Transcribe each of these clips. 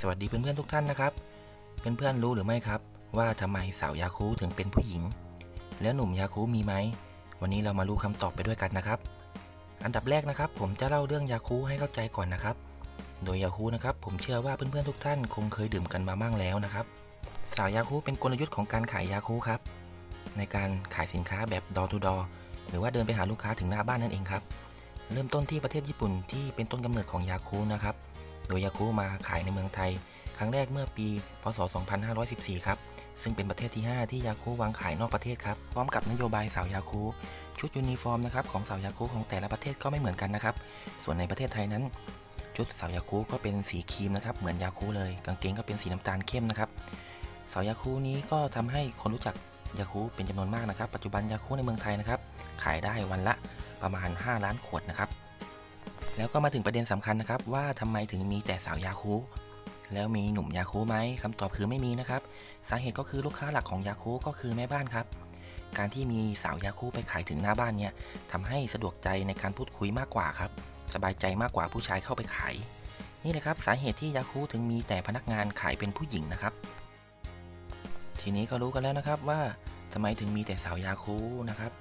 สวัสดีเพื่อนๆทุกท่านนะครับ เพื่อนๆรู้หรือไม่ครับ ว่าทำไมสาวยาคูถึงเป็นผู้หญิง แล้วหนุ่มยาคูมีไหม วันนี้เรามารู้คำตอบไปด้วยกันนะครับ อันดับแรกนะครับ ผมจะเล่าเรื่องยาคูให้เข้าใจก่อนนะครับ โดยยาคูนะครับ ผมเชื่อว่าเพื่อนๆทุกท่านคงเคยดื่มกันมาบ้างแล้วนะครับ สาวยาคูเป็นกลยุทธ์ของการขายยาคูครับ ในการขายสินค้าแบบดอทูดอหรือว่าเดินไปหาลูกค้าถึงหน้าบ้านนั่นเองครับ เริ่มต้นที่ประเทศญี่ปุ่นที่เป็นต้นกำเนิดของยาคูนะครับ โดยยาคูมาขายในเมืองไทย ครั้งแรกเมื่อปี พศ 2514 ครับ ซึ่งเป็นประเทศที่ 5 ที่ยาคูวางขายนอกประเทศครับ พร้อมกับนโยบายสาวยาคูชุดยูนิฟอร์มนะครับของสาวยาคูของแต่ละประเทศก็ไม่เหมือนกันนะครับ ส่วนในประเทศไทยนั้น ชุดสาวยาคูก็เป็นสีครีมนะครับ เหมือนยาคูเลย กางเกงก็เป็นสีน้ำตาลเข้มนะครับสาวยาคูนี้ก็ทำให้คนรู้จักยาคูเป็นจำนวนมากนะครับ ปัจจุบันยาคูในเมืองไทยนะครับ ขายได้วันละประมาณ 5 ล้านขวดนะครับ แล้วก็มาถึงประเด็นสำคัญนะครับ ว่าทำไมถึงมีแต่สาวยาคูแล้วมีหนุ่มยาคูไหมคำตอบคือไม่มีนะครับ สาเหตุก็คือลูกค้าหลักของยาคูก็คือแม่บ้านครับ การที่มีสาวยาคูไปขายถึงหน้าบ้านเนี่ยทำให้สะดวกใจในการพูดคุยมากกว่าครับ สบายใจมากกว่าผู้ชายเข้าไปขาย นี่แหละครับสาเหตุที่ยาคูถึงมีแต่พนักงานขายเป็นผู้หญิงนะครับ ทีนี้ก็รู้กันแล้วนะครับว่าทำไมถึงมีแต่สาวยาคูนะครับ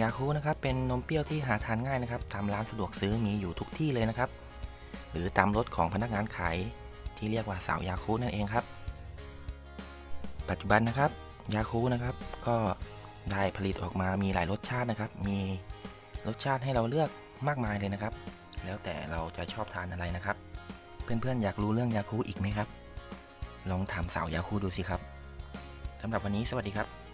ยาคูนะครับเป็นนมเปรี้ยวที่หาทานง่ายนะครับตามร้านสะดวกซื้อมีอยู่ทุกที่เลยนะครับ หรือตามรถของพนักงานขายที่เรียกว่าสาวยาคูนั่นเองครับ ปัจจุบันนะครับยาคูนะครับก็ได้ผลิตออกมามีหลายรสชาตินะครับ มีรสชาติให้เราเลือกมากมายเลยนะครับ แล้วแต่เราจะชอบทานอะไรนะครับ เพื่อนๆอยากรู้เรื่องยาคูอีกไหมครับ ลองถามสาวยาคูดูสิครับสำหรับวันนี้สวัสดีครับ